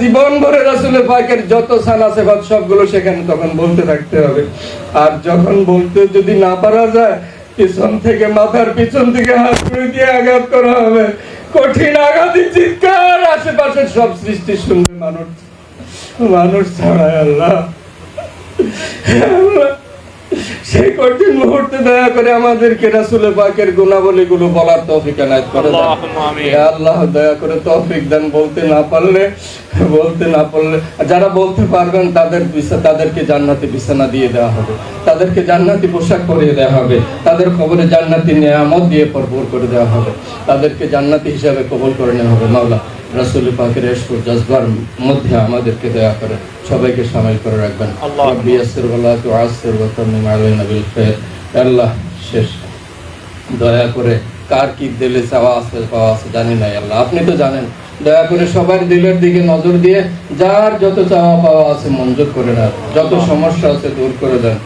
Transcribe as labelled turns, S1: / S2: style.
S1: জীবন ভরে রাসুল পাকের যত সান আছে বা সবগুলো সেখানে তখন বলতে থাকতে হবে। আর যখন বলতে যদি না পারা যায় পিছন থেকে মাথার পিছন থেকে হাত করে দিয়ে আঘাত করা হবে। কঠিন আঘাতি চিৎকার আশেপাশের সব সৃষ্টি শুনবে মানুষ। মানুষ ছাড়া আল্লাহ। আল্লাহ, কঠিন মুহূর্তে দয়া করে আমাদেরকে রাসুল পাকের গুণাবলী গুলো বলার তৌফিক এনায়েত করে আল্লাহ দয়া করে তৌফিক দেন বলতে না পারলে বলতে না পারলে। যারা বলতে পারবেন তাদের তাদেরকে জান্নাতি বিছানা দিয়ে দেওয়া হবে। তাদেরকে জান্নাতি পোশাক পরিয়ে দেওয়া হবে। তাদের খবরে জান্নাতি নিয়ামত দিয়ে ভরপুর করে দেওয়া হবে। তাদেরকে জান্নাতি হিসাবে কবুল করে নেওয়া হবে। মাওলা রাসুল পাকের এসকো জজবার মধ্যে আমাদেরকে দয়া করে সবাইকে সামিল করে রাখবেন।
S2: আল্লাহ।
S1: রব্বি ইয়াসসির ওয়া লা আল্লাহ শেষ। দয়া করে কার কি দিলে চাওয়া আছে, পাওয়া আছে, জানি নাই আল্লাহ। আপনি তো জানেন, দয়া করে সবার দিলের দিকে নজর দিয়ে যার যত চাওয়া পাওয়া আছে মঞ্জুর করে দেন যত সমস্যা আছে দূর করে দেন।